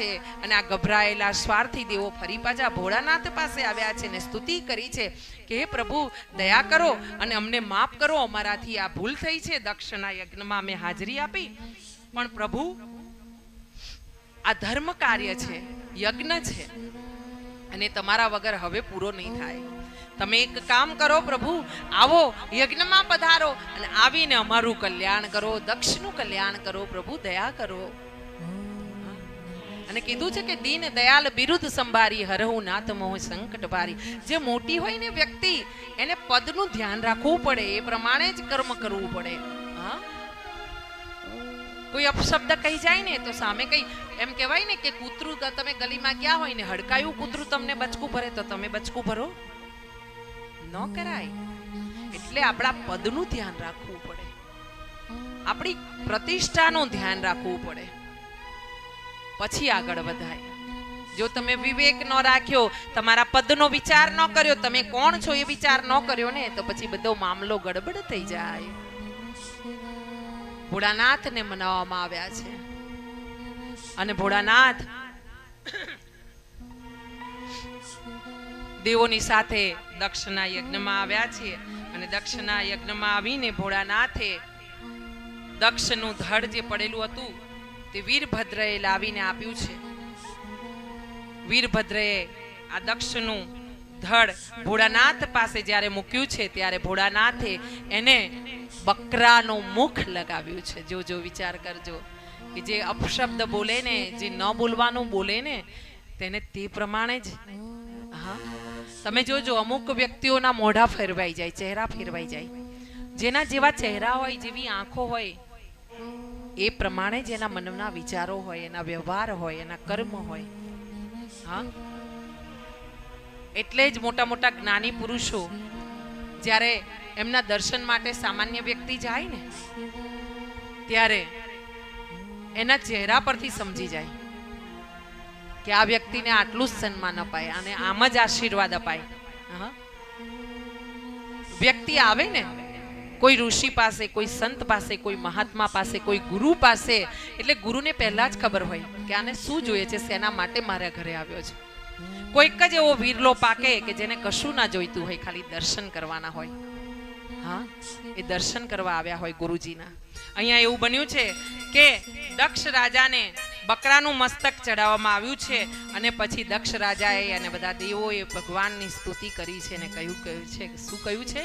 છે અને આ ગભરાયેલા સ્વાર્થી દેવો ફરી પાછા ભોળાનાથ પાસે આવ્યા છે ને સ્તુતિ કરી છે કે હે પ્રભુ, દયા કરો અને અમને માફ કરો, અમારાથી આ ભૂલ થઈ છે દક્ષના યજ્ઞમાં અમે હાજરી આપી. પણ પ્રભુ, આ ધર્મ કાર્ય છે, યજ્ઞ છે અને તમારા વગર હવે પૂરો નહીં થાય. તમે એક કામ કરો પ્રભુ, આવો યજ્ઞમાં પધારો અને આવીને અમારું કલ્યાણ કરો, દક્ષનું કલ્યાણ કરો, પ્રભુ દયા કરો. અને કીધું છે કે દીન દયાલ બિરુદ સંભારી, હરહુ નાથ મોહ સંકટ ભારી. જે મોટી હોય ને વ્યક્તિ, એને પદનું ધ્યાન રાખવું પડે, એ પ્રમાણે જ કર્મ કરવું પડે. હા? કોઈ અપશબ્દ કહી જાય ને, તો સામે કઈ એમ કહેવાય ને કે કૂતરું તમે ગલીમાં ગયા હોય ને, હડકાયું કૂતરું તમને બચકું ભરે, તો તમે બચકું ભરો. ન કરાય. એટલે આપણા પદનું ધ્યાન રાખવું પડે. આપણી પ્રતિષ્ઠાનું ધ્યાન રાખવું પડે. પછી આગળ વધાય. જો તમે વિવેક ન રાખ્યો, તમારા પદનો વિચાર ન કર્યો, તમે કોણ છો એ વિચાર ન કર્યો ને, તો પછી બધો મામલો ગડબડ થઈ જાય. ભોળાનાથને મનાવવામાં આવ્યા છે. અને ભોળાનાથ દેવોની સાથે દક્ષના યજ્ઞમાં આવ્યા છે અને દક્ષના યજ્ઞમાં આવીને ભોળાનાથે દક્ષનું ધડ જે પડેલું હતું તે વીરભદ્રએ લાવીને આપ્યું છે. વીરભદ્રએ આ દક્ષનું ધડ ભોળાનાથ પાસે જ્યારે મૂક્યું છે, ત્યારે ભોળાનાથે એને બકરાનું મુખ લગાવ્યું છે. જો જો વિચાર કરજો કે જે અપશબ્દ બોલે ને, જે ન બોલવાનું બોલે ને, તેને તે પ્રમાણે જ. હા. તમે જોજો, અમુક વ્યક્તિઓના મોઢા ફેરવાઈ જાય, ચહેરા ફેરવાઈ જાય. જેના જેવા ચહેરા હોય, જેવી આંખો હોય એ પ્રમાણે જ એના મનના વિચારો હોય, એના વ્યવહાર હોય, એના કર્મ હોય. હા? એટલે જ મોટા મોટા જ્ઞાની પુરુષો જ્યારે એમના દર્શન માટે સામાન્ય વ્યક્તિ જાય ને, ત્યારે એના ચહેરા પરથી સમજી જાય કે આ વ્યક્તિને આટલું જ સન્માન અપાય અને આમ જ આશીર્વાદ અપાય. વ્યક્તિ આવે ને કોઈ ઋષિ પાસે, કોઈ સંત પાસે, કોઈ મહાત્મા પાસે, કોઈ ગુરુ પાસે, એટલે ગુરુને પહેલા જ ખબર હોય કે આને શું જોઈએ છે, શેના માટે મારા ઘરે આવ્યો છે. કોઈક જ એવો વીરલો પાકે કે જેને કશું ના જોઈતું હોય, ખાલી દર્શન કરવાના હોય. હા, એ દર્શન કરવા આવ્યા હોય ગુરુજીના. અહીંયા એવું બન્યું છે કે દક્ષ રાજાને બકરાનું મસ્તક ચડાવવામાં આવ્યું છે અને પછી દક્ષ રાજાએ અને બધા દેવોએ ભગવાનની સ્તુતિ કરી છે અને કહ્યું કહ્યું છે શું કહ્યું છે?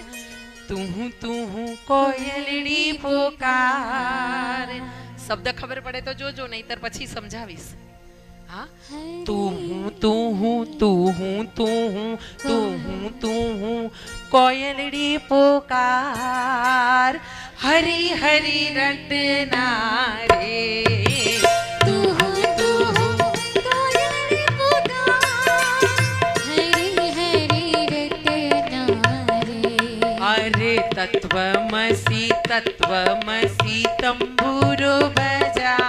તું તું કોયલડી પુકાર. શબ્દ ખબર પડે તો જોજો, નહીતર પછી સમજાવીશ. હા? તું હું તું હું તું હું તું તું તું કોયલડી પુકાર. હરી હરી રટના તત્વમસી તત્વમસી તંબુરો બજાઓ